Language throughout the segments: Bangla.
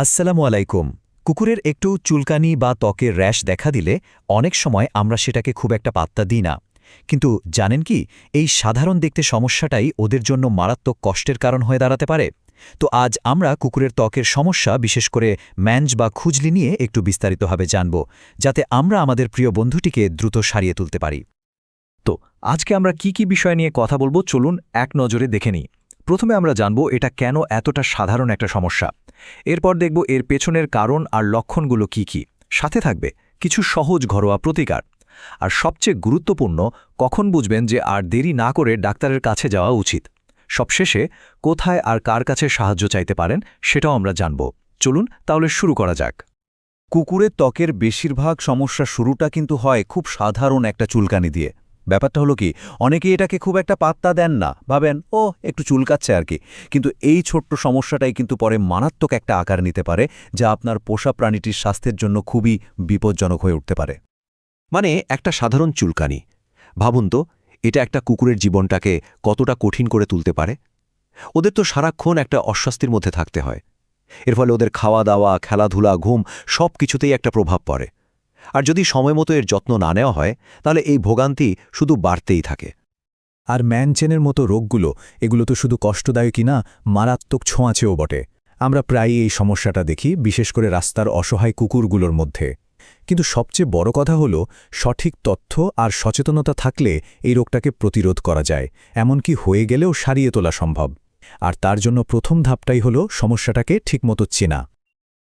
আসসালামু আলাইকুম। কুকুরের একটু চুলকানি বা ত্বকের র্যাশ দেখা দিলে অনেক সময় আমরা সেটাকে খুব একটা পাত্তা দিই না। কিন্তু জানেন কি, এই সাধারণ দেখতে সমস্যাটাই ওদের জন্য মারাত্মক কষ্টের কারণ হয়ে দাঁড়াতে পারে। তো আজ আমরা কুকুরের ত্বকের সমস্যা, বিশেষ করে ম্যাঞ্জ বা খুজলি নিয়ে একটু বিস্তারিতভাবে জানব, যাতে আমরা আমাদের প্রিয় বন্ধুটিকে দ্রুত সারিয়ে তুলতে পারি। তো আজকে আমরা কি কি বিষয় নিয়ে কথা বলব চলুন এক নজরে দেখে নিই। প্রথমে আমরা জানব এটা কেন এতটা সাধারণ একটা সমস্যা। এরপর দেখব এর পেছনের কারণ আর লক্ষণগুলো কি কি। সাথে থাকবে কিছু সহজ ঘরোয়া প্রতিকার। আর সবচেয়ে গুরুত্বপূর্ণ, কখন বুঝবেন যে আর দেরি না করে ডাক্তারের কাছে যাওয়া উচিত? সবশেষে, কোথায় আর কার কাছে সাহায্য চাইতে পারেন সেটাও আমরা জানব। চলুন তাহলে শুরু করা যাক। কুকুরের ত্বকের বেশিরভাগ সমস্যা শুরুটা কিন্তু হয় খুব সাধারণ একটা চুলকানি দিয়ে। ব্যাপারটা হলো কি অনেকে এটাকে খুব একটা পাত্তা দেন না, ভাবেন, ও, একটু চুলকাচ্ছে আর কি। কিন্তু এই ছোট্ট সমস্যাটাই কিন্তু পরে মারাত্মক একটা আকার নিতে পারে, যা আপনার পোষা প্রাণীটির স্বাস্থ্যের জন্য খুবই বিপজ্জনক হয়ে উঠতে পারে। মানে একটা সাধারণ চুলকানি। ভাবুন তো, এটা একটা কুকুরের জীবনটাকে কতটা কঠিন করে তুলতে পারে? ওদের তো সারাক্ষণ একটা অস্বস্তির মধ্যে থাকতে হয়। এর ফলে ওদের খাওয়া দাওয়া খেলাধুলা, ঘুম সব কিছুতেই একটা প্রভাব পড়ে। আর যদি সময় মতো এর যত্ন না নেওয়া হয়, তাহলে এই ভোগান্তি শুধু বাড়তেই থাকে। আর ম্যানচেনের মতো রোগগুলো, এগুলো তো শুধু কষ্টদায়কই না, মারাত্মক ছোঁয়াচেও বটে। আমরা প্রায়ই এই সমস্যাটা দেখি, বিশেষ করে রাস্তার অসহায় কুকুরগুলোর মধ্যে। কিন্তু সবচেয়ে বড় কথা হল, সঠিক তথ্য আর সচেতনতা থাকলে এই রোগটাকে প্রতিরোধ করা যায়, এমনকি হয়ে গেলেও সারিয়ে তোলা সম্ভব। আর তার জন্য প্রথম ধাপটাই হল, সমস্যাটাকে ঠিকমতো চেনা।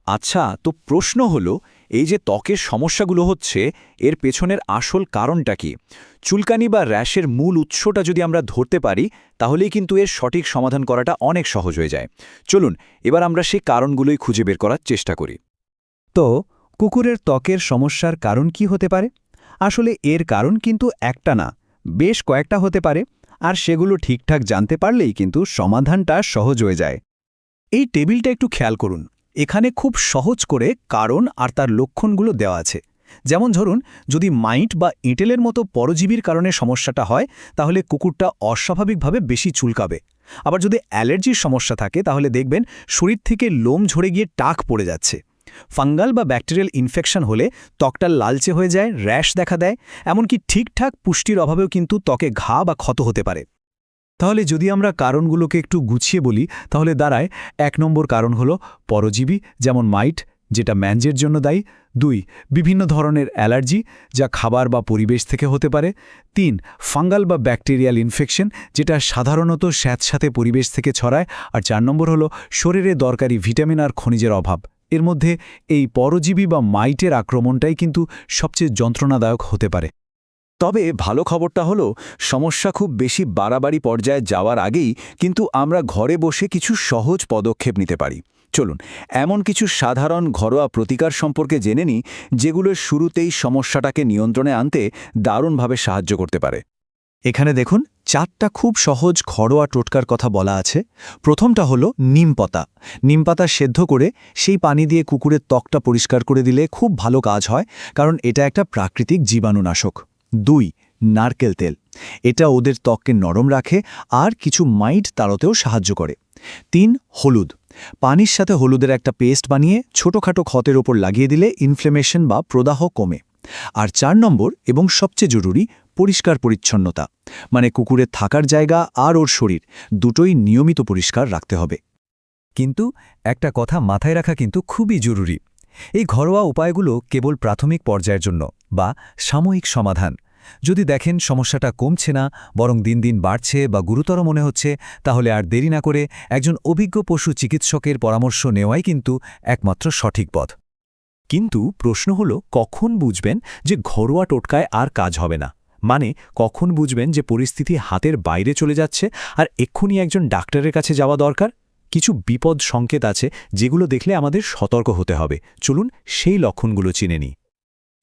আচ্ছা তো প্রশ্ন হলো, এই যে ত্বকের সমস্যাগুলো হচ্ছে, এর পেছনের আসল কারণটা কি? চুলকানি বা র্যাশের মূল উৎসটা যদি আমরা ধরতে পারি, তাহলেই কিন্তু এর সঠিক সমাধান করাটা অনেক সহজ হয়ে যায়। চলুন, এবার আমরা সেই কারণগুলোই খুঁজে বের করার চেষ্টা করি। তো, কুকুরের ত্বকের সমস্যার কারণ কি হতে পারে? আসলে এর কারণ কিন্তু একটা না, বেশ কয়েকটা হতে পারে, আর সেগুলো ঠিকঠাক জানতে পারলেই কিন্তু সমাধানটা সহজ হয়ে যায়। এই টেবিলটা একটু খেয়াল করুন। এখানে খুব সহজ করে কারণ আর তার লক্ষণগুলো দেওয়া আছে। যেমন ধরুন, যদি মাইট বা এঁটেলের মতো পরজীবীর কারণে সমস্যাটা হয়, তাহলে কুকুরটা অস্বাভাবিকভাবে বেশি চুলকাবে। আবার যদি অ্যালার্জির সমস্যা থাকে, তাহলে দেখবেন শরীর থেকে লোম ঝরে গিয়ে টাক পড়ে যাচ্ছে। ফাঙ্গাল বা ব্যাকটেরিয়াল ইনফেকশন হলে ত্বকটা লালচে হয়ে যায়, র্যাশ দেখা দেয়। এমনকি ঠিকঠাক পুষ্টির অভাবেও কিন্তু ত্বকে ঘা বা ক্ষত হতে পারে। তাহলে যদি আমরা কারণগুলোকে একটু গুছিয়ে বলি, তাহলে দাঁড়ায়, এক নম্বর কারণ হল পরজীবী, যেমন মাইট, যেটা ম্যানজের জন্য দায়ী। দুই, বিভিন্ন ধরনের অ্যালার্জি, যা খাবার বা পরিবেশ থেকে হতে পারে। তিন, ফাঙ্গাল বা ব্যাকটেরিয়াল ইনফেকশন, যেটা সাধারণত স্যাঁতসাথে পরিবেশ থেকে ছড়ায়। আর চার নম্বর হল শরীরে দরকারি ভিটামিন আর খনিজের অভাব। এর মধ্যে এই পরজীবী বা মাইটের আক্রমণটাই কিন্তু সবচেয়ে যন্ত্রণাদায়ক হতে পারে। তবে ভালো খবরটা হলো, সমস্যা খুব বেশি বাড়াবাড়ি পর্যায়ে যাওয়ার আগেই কিন্তু আমরা ঘরে বসে কিছু সহজ পদক্ষেপ নিতে পারি। চলুন, এমন কিছু সাধারণ ঘরোয়া প্রতিকার সম্পর্কে জেনে নিই, যেগুলো শুরুতেই সমস্যাটাকে নিয়ন্ত্রণে আনতে দারুণভাবে সাহায্য করতে পারে। এখানে দেখুন, চারটা খুব সহজ ঘরোয়া টোটকার কথা বলা আছে। প্রথমটা হলো নিমপাতা নিমপাতা সেদ্ধ করে সেই পানি দিয়ে কুকুরের ত্বকটা পরিষ্কার করে দিলে খুব ভালো কাজ হয়, কারণ এটা একটা প্রাকৃতিক জীবাণুনাশক। দুই, নারকেল তেল। এটা ওদের ত্বককে নরম রাখে আর কিছু মাইট তাড়তেও সাহায্য করে। তিন, হলুদ। পানির সাথে হলুদের একটা পেস্ট বানিয়ে ছোটোখাটো ক্ষতের ওপর লাগিয়ে দিলে ইনফ্লেমেশন বা প্রদাহ কমে। আর চার নম্বর এবং সবচেয়ে জরুরি, পরিষ্কার পরিচ্ছন্নতা। মানে কুকুরের থাকার জায়গা আর ওর শরীর, দুটোই নিয়মিত পরিষ্কার রাখতে হবে। কিন্তু একটা কথা মাথায় রাখা কিন্তু খুবই জরুরি। এই ঘরোয়া উপায়গুলো কেবল প্রাথমিক পর্যায়ের জন্য। বা সাময়িক সমাধান। যদি দেখেন সমস্যাটা কমছে না, বরং দিন দিন বাড়ছে বা গুরুতর মনে হচ্ছে, তাহলে আর দেরি না করে একজন অভিজ্ঞ পশু চিকিৎসকের পরামর্শ নেওয়াই কিন্তু একমাত্র সঠিক পথ। কিন্তু প্রশ্ন হল, কখন বুঝবেন যে ঘরোয়া টোটকায় আর কাজ হবে না? মানে কখন বুঝবেন যে পরিস্থিতি হাতের বাইরে চলে যাচ্ছে আর এক্ষুনি একজন ডাক্তারের কাছে যাওয়া দরকার? কিছু বিপদ সংকেত আছে যেগুলো দেখলে আমাদের সতর্ক হতে হবে। চলুন সেই লক্ষণগুলো চিনে নিই।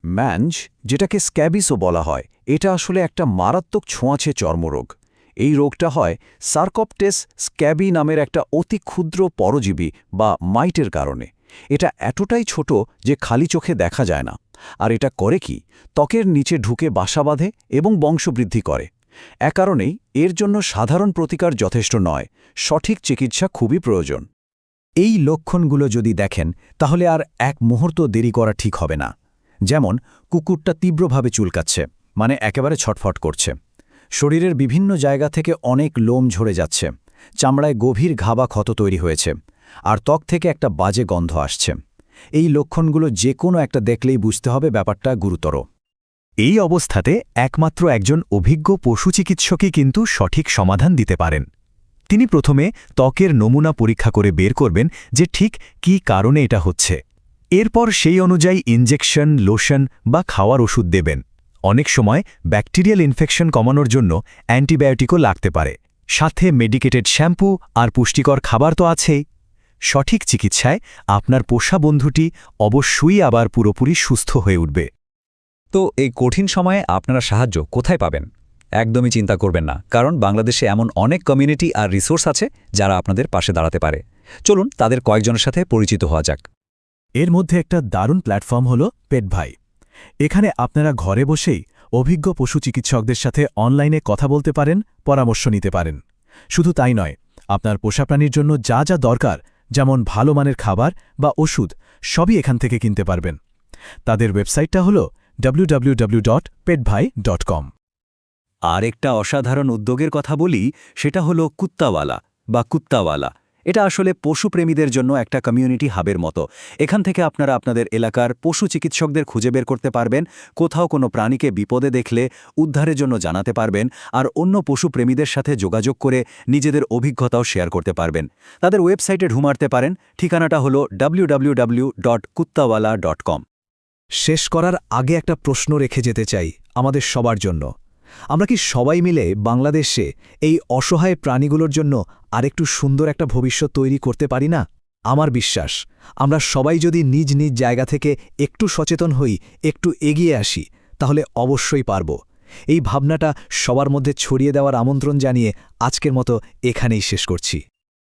ম্যাঞ্জ, যেটাকে স্ক্যাবিসও বলা হয়, এটা আসলে একটা মারাত্মক ছোঁয়াছে চর্মরোগ। এই রোগটা হয় সার্কপটেস স্ক্যাবি নামের একটা অতি ক্ষুদ্র পরজীবী বা মাইটের কারণে। এটা এতটাই ছোট যে খালি চোখে দেখা যায় না। আর এটা করে কি? ত্বকের নিচে ঢুকে বাসা বাঁধে এবং বংশবৃদ্ধি করে। এ কারণেই এর জন্য সাধারণ প্রতিকার যথেষ্ট নয়, সঠিক চিকিৎসা খুবই প্রয়োজন। এই লক্ষণগুলো যদি দেখেন, তাহলে আর এক মুহূর্ত দেরি করা ঠিক হবে না। যেমন, কুকুরটা তীব্রভাবে চুলকাচ্ছে মানে একেবারে ছটফট করছে। শরীরের বিভিন্ন জায়গা থেকে অনেক লোম ঝরে যাচ্ছে, চামড়ায় গভীর ঘাবা ক্ষত তৈরি হয়েছে, আর ত্বক থেকে একটা বাজে গন্ধ আসছে। এই লক্ষণগুলো যে কোনো একটা দেখলেই বুঝতে হবে ব্যাপারটা গুরুতর। এই অবস্থাতে একমাত্র একজন অভিজ্ঞ পশু চিকিৎসকই কিন্তু সঠিক সমাধান দিতে পারেন। তিনি প্রথমে ত্বকের নমুনা পরীক্ষা করে বের করবেন যে ঠিক কী কারণে এটা হচ্ছে। এরপর সেই অনুযায়ী ইনজেকশন, লোশন বা খাওয়ার ওষুধ দেবেন। অনেক সময় ব্যাকটেরিয়াল ইনফেকশন কমানোর জন্য অ্যান্টিবায়োটিকও লাগতে পারে। সাথে মেডিকেটেড শ্যাম্পু আর পুষ্টিকর খাবার তো আছেই। সঠিক চিকিৎসায় আপনার পোষা বন্ধুটি অবশ্যই আবার পুরোপুরি সুস্থ হয়ে উঠবে। তো এই কঠিন সময়ে আপনারা সাহায্য কোথায় পাবেন? একদমই চিন্তা করবেন না, কারণ বাংলাদেশে এমন অনেক কমিউনিটি আর রিসোর্স আছে যারা আপনাদের পাশে দাঁড়াতে পারে। চলুন তাদের কয়েকজনের সাথে পরিচিত হওয়া যাক। এর মধ্যে একটা দারুণ প্ল্যাটফর্ম হল পেট ভাই এখানে আপনারা ঘরে বসেই অভিজ্ঞ পশু চিকিৎসকদের সাথে অনলাইনে কথা বলতে পারেন, পরামর্শ নিতে পারেন। শুধু তাই নয়, আপনার পোষা প্রাণীর জন্য যা যা দরকার, যেমন ভালো মানের খাবার বা ওষুধ, সবই এখান থেকে কিনতে পারবেন। তাদের ওয়েবসাইটটা হল www.petbhai.com আর একটা অসাধারণ উদ্যোগের কথা বলি, সেটা হলো কুত্তাওয়ালা বা কুত্তাওয়ালা। এটা আসলে পশুপ্রেমীদের জন্য একটা কমিউনিটি হাবের মতো। এখান থেকে আপনারা আপনাদের এলাকার পশু চিকিৎসকদের খুঁজে বের করতে পারবেন, কোথাও কোনো প্রাণীকে বিপদে দেখলে উদ্ধারের জন্য জানাতে পারবেন, আর অন্য পশুপ্রেমীদের সাথে যোগাযোগ করে নিজেদের অভিজ্ঞতাও শেয়ার করতে পারবেন। তাদের ওয়েবসাইটে ঢুমারতে পারেন, ঠিকানাটা হলো www.kuttawala.com শেষ করার আগে একটা প্রশ্ন রেখে যেতে চাই আমাদের সবার জন্য আমরা কি সবাই মিলে বাংলাদেশে এই অসহায় প্রাণীগুলোর জন্য আরেকটু সুন্দর একটা ভবিষ্যৎ তৈরি করতে পারি না? আমার বিশ্বাস, আমরা সবাই যদি নিজ নিজ জায়গা থেকে একটু সচেতন হই, একটু এগিয়ে আসি, তাহলে অবশ্যই পারব। এই ভাবনাটা সবার মধ্যে ছড়িয়ে দেওয়ার আমন্ত্রণ জানিয়ে আজকের মতো এখানেই শেষ করছি।